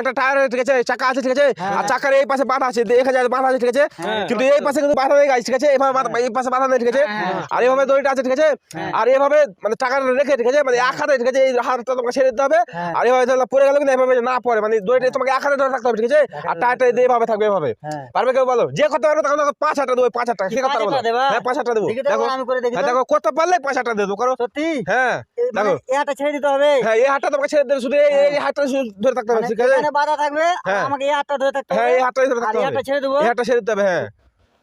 একটা টায়ার ঠিক আছে? চাকা আছে ঠিক আছে? আর চাকার এই পাশে বাঁধা আছে দেখা যায় বাঁধা আছে ঠিক আছে? কিন্তু এই পাশে কিন্তু বাঁধা নেই ঠিক আছে? এভাবে এই পাশে বাঁধা নেই ঠিক আছে? আর এইভাবে দড়িটা আছে ঠিক আছে? আর এইভাবে মানে রেখে ঠিক আছে? মানে এক হাতে ঠিক আছে? এই হাতটা তোমাকে ছেড়ে দিতে হবে। আর এইভাবে তাহলে পড়ে গেল কিন্তু এভাবে না পড়ে মানে দড়িটা তোমাকে এক হাতে ধরে থাকতে হবে ঠিক আছে? আর টায়ারটা এভাবে থাকবে এভাবে। পারবে কেউ বলো? যে করতে পারবে তখন পাঁচ হাজার দেবো পাঁচ হাজার টাকা কে করতে পাঁচ হাজার হ্যাঁ পাঁচ হাজার দেবো। দেখো হ্যাঁ, করতে পারলে পাঁচ হাজার দেবো করো। সত্যি? হ্যাঁ মানে দেখো। এই হাতটা ছেড়ে দিতে হবে? হ্যাঁ এই হাতটা তোমাকে ছেড়ে দেবে শুধু এই হাতটা ধরে থাকতে হবে ঠিক আছে? এখানে বাধা থাকবে হ্যাঁ। আমাকে এই হাতটা ধরে থাকতে হ্যাঁ এই হাতটাই ধরে আর থাকতে এই হাতটা ছেড়ে দেবো। এই হাতটা ছেড়ে দিতে হবে হ্যাঁ।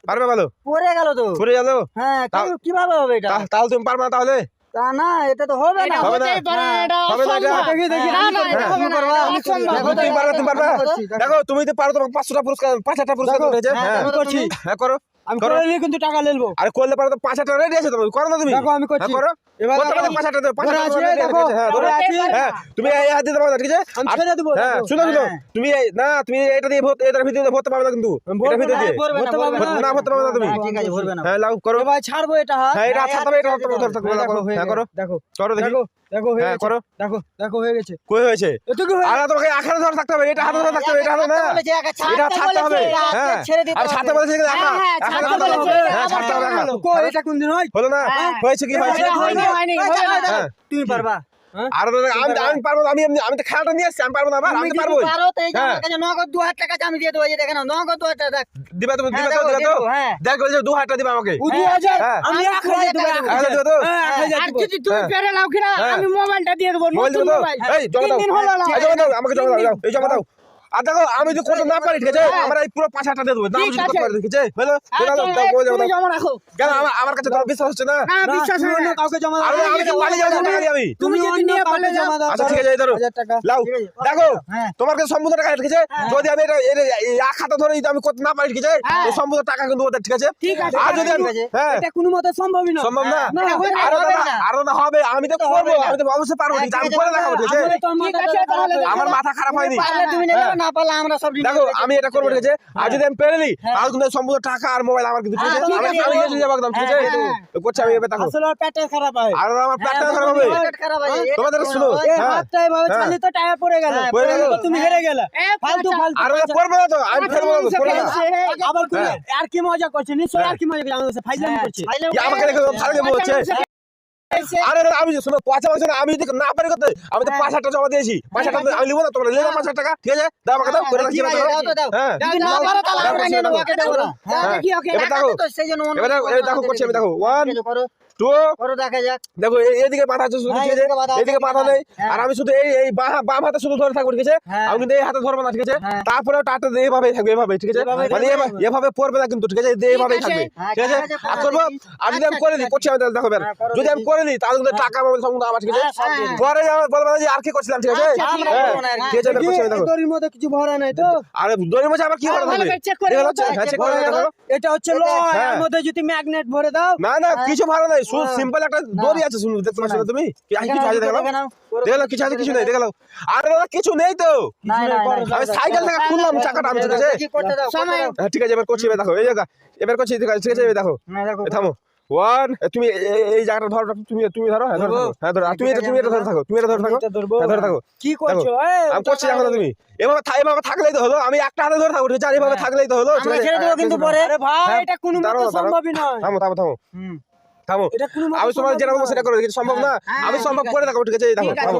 পারবে ভালো? পড়ে গেল তো। ঘুরে গেল? হ্যাঁ কীভাবে হবে এটা? তাহলে তুমি পারবে না তাহলে? তা না এটা তো হবে না। হবে না। হবে না দেখি দেখি না, না, এটা হবে না, করবা? এটা অসম্ভব। দেখো তুমি পারবে তুমি পারবে? দেখো। তুমি তো পারো তোমাকে পাঁচশোটা পুরস্কার পাঁচ হাজার পুরস্কার উঠেছে হ্যাঁ, তুমি। হ্যাঁ করো। আমি করো। করে নিয়ে কিন্তু টাকা নেব আরে করলে পারো তো পাঁচ হাজার রেডি আছে তুমি করো না তুমি। দেখো আমি করছি। হ্যাঁ, করো। এবার পারো। পাঁচ হাজার পাঁচ হাজার হ্যাঁ। হ্যাঁ তুমি এই হাত দিতে পারবে ঠিক আছে? আমি ছেড়ে দেবো, হ্যাঁ শুনো শুনো। হ্যাঁ। তুমি না তুমি এটা দিয়ে ভর্তি এটার ভিতরে ভরতে পারবে না কিন্তু। এটার ভিতরে দিয়ে। না, ভরতে ভরবে না। তুমি। ঠিক আছে ভরবে না। হ্যাঁ লাও করো। এবার ছাড়বো এটা হ্যাঁ এটা হাত এটা হ্যাঁ, করো। দেখো, করো দেখো। করো দেখি। দেখো দেখো হ্যাঁ, করো। দেখো দেখো হয়ে গেছে। কই হয়েছে? হয়ে আখানে ধরে থাকতে হবে এটা হাতে ধরে থাকতে হবে এটা হাতে না এটা ছাড়তে হবে হ্যাঁ। ছেড়ে দিতে আর ছাড়তে হ্যাঁ, হ্যাঁ, হবে বলেছে, হ্যাঁ আবার ছাড়তে হবে কই, এটা কোনদিন হয়? হলো না? হ্যাঁ। হয়েছে কি হয়েছে হয়নি। হ্যাঁ। তুমি পারবা। আর আমি আমি পারব আমি আমি তো খেলাটা নিয়ে আসছি আমি পারব না আবার আমি তুমি তো যদি পারব পারো তো এই যে হ্যাঁ। আমার কাছে নগদ দু হাজার টাকা আমি দিয়ে দেবো এই দেখেন নগদ দু হাজার টাকা দিবা তুমি হ্যাঁ, দিবা তো? দিবা তো হ্যাঁ। দেখ বলছে হাজার দিবা আমাকে। আমি আমি হাজার দেবো, এক এক দিবা তো? এক হাজার আর যদি তুমি। পেরে নাও কিনা। আমি মোবাইলটা দিয়ে দেবো নতুন মোবাইল। এই জমা দাও। আমাকে জমা দাও দাও, এই জমা দাও। আর দেখো আমি যদি করতে না পারি ঠিক আছে? আমার এই পুরো পাঁচ হাজার দেবো ঠিক যদি করতে পারি ঠিক আছে? দাও বলে জমা দাও। জমা রাখো। কেন আমার আমার কাছে তোমার বিশ্বাস হচ্ছে না? বিশ্বাস হয় অন্য। কাউকে জমা দাও। আমি আমি তো পালিয়ে যাব টাকা আমি। তুমি যদি নিয়ে পালিয়ে জমা দাও, আচ্ছা ঠিক আছে ধরো। লাও দেখো হ্যাঁ। তোমার কাছে সম্পূর্ণ টাকা ঠিক আছে? যদি আমি এটা এক হাতে ধরে যদি আমি করতে না পারি ঠিক আছে? হ্যাঁ। এই সম্পূর্ণ টাকা কিন্তু ওদের ঠিক আছে? ঠিক আছে, আর যদি। হ্যাঁ। এটা কোনো মতে সম্ভবই না। সম্ভব না? না, হবে আরও। আরও না আমি তো করব আমি তো অবশ্যই পারব হ্যাঁ, আমি করে দেখাবো ঠিক আছে? আমার হয়ে। মাথা খারাপ হয়নি। তুমি নেবে। না পারলে আমরা সব দেখো আমি এটা করব ঠিক আছে? আর যদি আমি পেরে নিই তাহলে কিন্তু সম্পূর্ণ টাকা আর মোবাইল আমার কিন্তু ঠিক আছে হ্যাঁ, আমি আছে, আমি ঠিক এসে যাব একদম ঠিক আছে? হ্যাঁ, করছি আমি এবার দেখো। আসলে পেটে খারাপ হয়। আর আমার প্ল্যাটটা হ্যাঁ, খারাপ হবে। পেট খারাপ আছে, এটা তোমাদের শুনো। ওই- এই হ্যাঁ। হাতটা এভাবে হ্যাঁ। তো টাকা পড়ে গেল। হ্যাঁ, পড়ে গেল। তুমি হেরে গেলে। ফালতু ফালতু আর ওরা না তো? আমি ফেরবো না তো, পাঁচা করব না? মাংস খেয়েছে। আবার কি হ্যাঁ। আর কি মজা করছে? নিশ্চয়ই আর কি মজা করছে? আমাদের ফাইজলামি হ্যাঁ, আমাকে বলছে আরে আমি শোনো পয়সা না, আমি যদি না পারি করতে আমি তো পাঁচ হাজার টাকা জমা দিয়েছি পাঁচ হাজার টাকা আমি নিবো না তোমরা নিলে পাঁচ হাজার টাকা ঠিক আছে দাও আমাকে দাও করে দাও হ্যাঁ হ্যাঁ। দেখি, করছি আমি দেখো ওয়ান টু করো দেখা যাক। দেখো এই- এইদিকে আছে শুধু হ্যাঁ, ঠিক আছে? এদিকে বাধা নেই। হ্যাঁ। আর আমি শুধু এই এই বাম হাতে শুধু ধরে থাকব ঠিক আছে? হ্যাঁ। আমি কিন্তু এই হাতে ধরবো না ঠিক আছে। তারপরে টাটা এইভাবে থাকবে এভাবে ঠিক আছে? এভাবে মানে এভাবে- পড়বে না কিন্তু ঠিক আছে? এই এইভাবেই থাকবে ঠিক আছে? আর করব আর যদি আমি করে দিই করছি আমি তাহলে দেখো এবার। করো যদি আমি করে দিই তাহলে কিন্তু টাকা মোবাইল সম্বন্ধে আমার ঠিক আছে। পরে আমার বলব যে আর কি করছিলাম ঠিক আছে? আচ্ছা, ঠিক আছে, দড়ির মধ্যে কিছু ভরা নাই তো? আর দড়ির মধ্যে আবার কি ভরা থাকবে। এটা হচ্ছে লয়। এর মধ্যে যদি ম্যাগনেট ভরে দাও। না না কিছু ভালো নাই শুধু হ্যাঁ। সিম্পল একটা দড়ি আছে শুনুন দেখতে পাচ্ছ না তুমি? কিছু আছে দেখো দেখে নাও, করো। দেখো কিছু আছে কিছু নেই দেখো আর দাদা কিছু নেই তো। আমি সাইকেল থেকে খুললাম চাকাটা আমি ঠিক আছে। হ্যাঁ, ঠিক আছে এবার করছি এবার দেখো এই জায়গা। এবার করছি ঠিক আছে ঠিক আছে এবার দেখো। না, দেখো, এই থামো। ওয়ান তুমি এ- এ- এই জায়গাটা ধরো তুমি তুমি ধরো হ্যাঁ ধরো হ্যাঁ ধরো তুমি এটা তুমি এটা ধরে থাকো তুমি এটা ধরে থাকো। হ্যাঁ ধরে থাকো। কি করছ? আমি করছি এখন তুমি। এভাবে এভাবে থাকলেই তো হলো। আমি একটা হাতে ধরে থাকব ঠিক আছে এভাবে থাকলেই তো হলো। ছেড়ে দেবো কিন্তু পরে। আরে ভাই হ্যাঁ, এটা কোনো মতে সম্ভবই নয়। থামো থামো থামো। হুম। থামো। আমি তোমার যেরকম নয়। সেটা করে দিচ্ছি সম্ভব না। হ্যাঁ, আমি সম্ভব করে দেখাবো ঠিক আছে? দেখো থামো।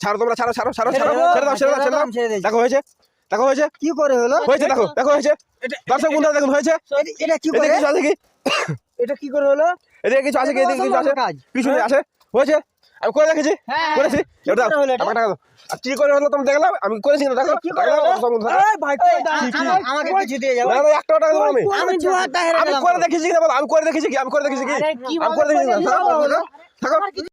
ছাড়ো তোমরা ছাড়ো ছাড়ো ছাড়ো ছাড়ো ছেড়ে। দাও ছেড়ে দাও ছেড়ে। দেখো হয়েছে দেখো হয়েছে। কি করে হলো? হয়েছে দেখো দেখো হয়েছে। দর্শক বন্ধুরা দেখুন হয়েছে। এটা- কি করে? এটা কি করে হলো? এদিকে কিছু আছে কি এদিকে কিছু আছে। কিছু আছে। হয়েছে। আমি করে দেখেছি। হ্যাঁ। করেছি? এবার দাও। করে হলো এটা? টাকা দাও। আর কি করে হলো তুমি দেখলাম? আমি করেছি না দেখো আমাকে কিছু দিয়ে যাও। না একটা টাকা দেবো আমি। আমি করে দেখেছি কি না বলো? আমি করে দেখেছি কি? আমি করে দেখেছি কি? আমি করে দেখেছি